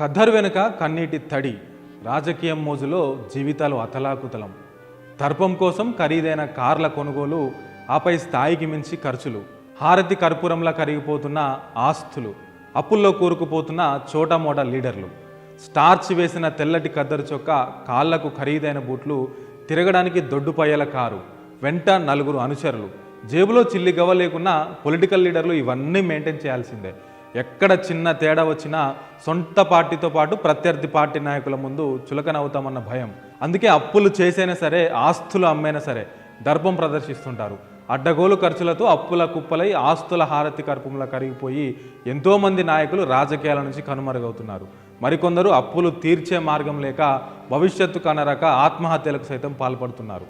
ఖద్దరు వెనుక కన్నీటి తడి రాజకీయం మోజులో జీవితాలు అతలాకుతలం. దర్పం కోసం ఖరీదైన కార్ల కొనుగోలు ఆపై స్థాయికి మించి ఖర్చులు. హారతి కర్పూరంలా కరిగిపోతున్న ఆస్తులు అప్పుల్లో కూరుకుపోతున్న చోటమోట లీడర్లు. స్టార్చ్ వేసిన తెల్లటి కద్దరు చొక్క కాళ్ళకు ఖరీదైన బూట్లు తిరగడానికి దొడ్డుపయ్యల కారు వెంట నలుగురు అనుచరులు. జేబులో చిల్లి గవ్వ లేకున్నా పొలిటికల్ లీడర్లు ఇవన్నీ మెయింటైన్ చేయాల్సిందే. ఎక్కడ చిన్న తేడా వచ్చినా సొంత పార్టీతో పాటు ప్రత్యర్థి పార్టీ నాయకుల ముందు చులకనవుతామన్న భయం. అందుకే అప్పులు చేసైనా సరే ఆస్తులు అమ్మైనా సరే దర్పం ప్రదర్శిస్తుంటారు. అడ్డగోలు ఖర్చులతో అప్పుల కుప్పలై ఆస్తుల హారతి కర్పంలా కరిగిపోయి ఎంతోమంది నాయకులు రాజకీయాల నుంచి కనుమరుగవుతున్నారు. మరికొందరు అప్పులు తీర్చే మార్గం లేక భవిష్యత్తు కనరక ఆత్మహత్యలకు సైతం పాల్పడుతున్నారు.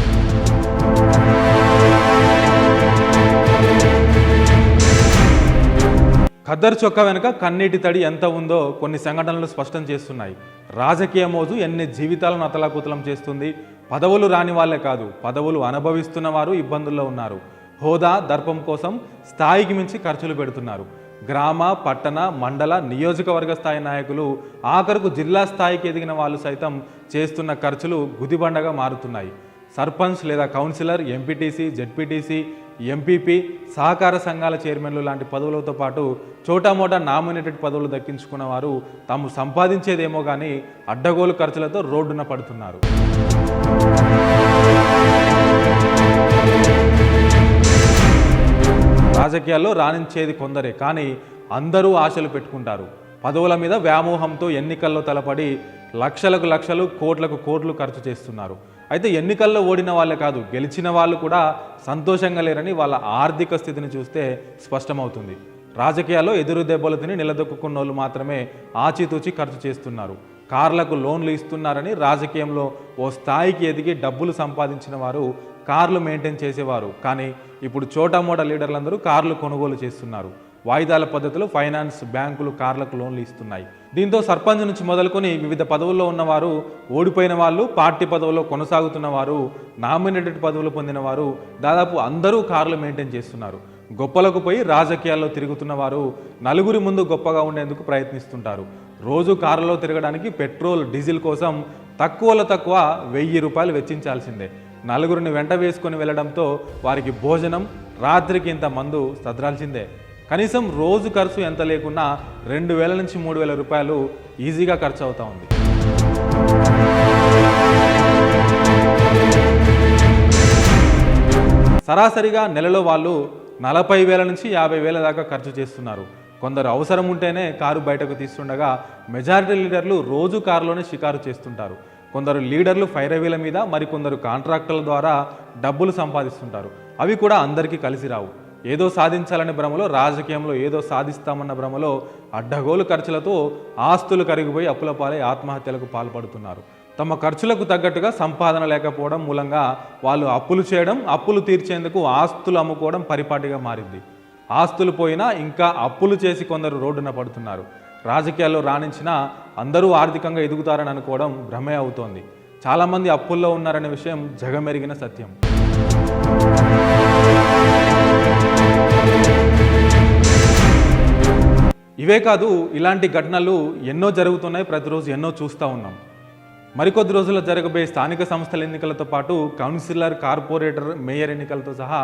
ఖద్దరు చొక్కా వెనుక కన్నీటి తడి ఎంత ఉందో కొన్ని సంఘటనలు స్పష్టం చేస్తున్నాయి. రాజకీయ మోజు ఎన్ని జీవితాలను అతలాకుతలం చేస్తుంది? పదవులు రాని వాళ్ళే కాదు పదవులు అనుభవిస్తున్న వారు ఇబ్బందుల్లో ఉన్నారు. హోదా దర్పం కోసం స్థాయికి మించి ఖర్చులు పెడుతున్నారు. గ్రామ పట్టణ మండల నియోజకవర్గ స్థాయి నాయకులు ఆఖరుకు జిల్లా స్థాయికి ఎదిగిన వాళ్ళు సైతం చేస్తున్న ఖర్చులు గుదిబండగా మారుతున్నాయి. సర్పంచ్ లేదా కౌన్సిలర్ ఎంపీటీసీ జెడ్పీటీసీ ఎంపీపీ సహకార సంఘాల చైర్మన్లు లాంటి పదవులతో పాటు చోటామోటా నామినేటెడ్ పదవులు దక్కించుకున్న వారు తాము సంపాదించేదేమో కానీ అడ్డగోలు ఖర్చులతో రోడ్డున పడుతున్నారు. రాజకీయాల్లో రాణించేది కొందరే కానీ అందరూ ఆశలు పెట్టుకుంటారు. పదవుల మీద వ్యామోహంతో ఎన్నికల్లో తలపడి లక్షలకు లక్షలు కోట్లకు కోట్లు ఖర్చు చేస్తున్నారు. అయితే ఎన్నికల్లో ఓడిన వాళ్ళే కాదు గెలిచిన వాళ్ళు కూడా సంతోషంగా లేరని వాళ్ళ ఆర్థిక స్థితిని చూస్తే స్పష్టమవుతుంది. రాజకీయాల్లో ఎదురు దెబ్బలు తిని నిలదొక్కున్న వాళ్ళు మాత్రమే ఆచితూచి ఖర్చు చేస్తున్నారు. కార్లకు లోన్లు ఇస్తున్నారని రాజకీయంలో ఓ స్థాయికి ఎదిగి డబ్బులు సంపాదించిన వారు కార్లు మెయింటైన్ చేసేవారు. కానీ ఇప్పుడు చోటామోటా లీడర్లందరూ కార్లు కొనుగోలు చేస్తున్నారు. వాయిదాల పద్ధతిలో ఫైనాన్స్ బ్యాంకులు కార్లకు లోన్లు ఇస్తున్నాయి. దీంతో సర్పంచ్ నుంచి మొదలుకొని వివిధ పదవుల్లో ఉన్నవారు ఓడిపోయిన వాళ్ళు పార్టీ పదవుల్లో కొనసాగుతున్న వారు నామినేటెడ్ పదవులు పొందిన వారు దాదాపు అందరూ కార్లు మెయింటైన్ చేస్తున్నారు. గొప్పలకు పోయి రాజకీయాల్లో తిరుగుతున్న వారు నలుగురి ముందు గొప్పగా ఉండేందుకు ప్రయత్నిస్తుంటారు. రోజు కారులో తిరగడానికి పెట్రోల్ డీజిల్ కోసం తక్కువలో తక్కువ వెయ్యి రూపాయలు వెచ్చించాల్సిందే. నలుగురిని వెంట వేసుకొని వెళ్ళడంతో వారికి భోజనం రాత్రికి ఇంత మందు సదరాల్సిందే. కనీసం రోజు ఖర్చు ఎంత లేకున్నా రెండు వేల నుంచి మూడు వేల రూపాయలు ఈజీగా ఖర్చు అవుతా ఉంది. సరాసరిగా నెలలో వాళ్ళు నలభై వేల నుంచి యాభై వేల దాకా ఖర్చు చేస్తున్నారు. కొందరు అవసరం ఉంటేనే కారు బయటకు తీస్తుండగా మెజారిటీ లీడర్లు రోజు కారులోనే షికారు చేస్తుంటారు. కొందరు లీడర్లు ఫైరవీల మీద మరికొందరు కాంట్రాక్టుల ద్వారా డబ్బులు సంపాదిస్తుంటారు. అవి కూడా అందరికీ కలిసి రావు. ఏదో సాధించాలనే భ్రమలో రాజకీయంలో ఏదో సాధిస్తామన్న భ్రమలో అడ్డగోలు ఖర్చులతో ఆస్తులు కరిగిపోయి అప్పుల పాలై ఆత్మహత్యలకు పాల్పడుతున్నారు. తమ ఖర్చులకు తగ్గట్టుగా సంపాదన లేకపోవడం మూలంగా వాళ్ళు అప్పులు చేయడం అప్పులు తీర్చేందుకు ఆస్తులు అమ్ముకోవడం పరిపాటిగా మారింది. ఆస్తులు పోయినా ఇంకా అప్పులు చేసి కొందరు రోడ్డున పడుతున్నారు. రాజకీయాల్లో రాణించినా అందరూ ఆర్థికంగా ఎదుగుతారని అనుకోవడం భ్రమే అవుతోంది. చాలామంది అప్పుల్లో ఉన్నారనే విషయం జగమెరిగిన సత్యం. ఇవే కాదు ఇలాంటి ఘటనలు ఎన్నో జరుగుతున్నాయి ప్రతిరోజు ఎన్నో చూస్తూ ఉన్నాం. మరికొద్ది రోజుల్లో జరగబోయే స్థానిక సంస్థల ఎన్నికలతో పాటు కౌన్సిలర్ కార్పొరేటర్ మేయర్ ఎన్నికలతో సహా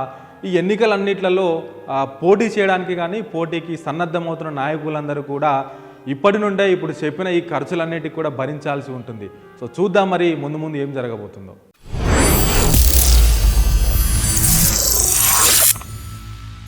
ఈ ఎన్నికలన్నిట్లలో పోటీ చేయడానికి కానీ పోటీకి సన్నద్ధమవుతున్న నాయకులందరూ కూడా ఇప్పటి నుండే ఇప్పుడు చెప్పిన ఈ ఖర్చులన్నిటికి కూడా భరించాల్సి ఉంటుంది. సో చూద్దాం మరి ముందు ముందు ఏం జరగబోతుందో.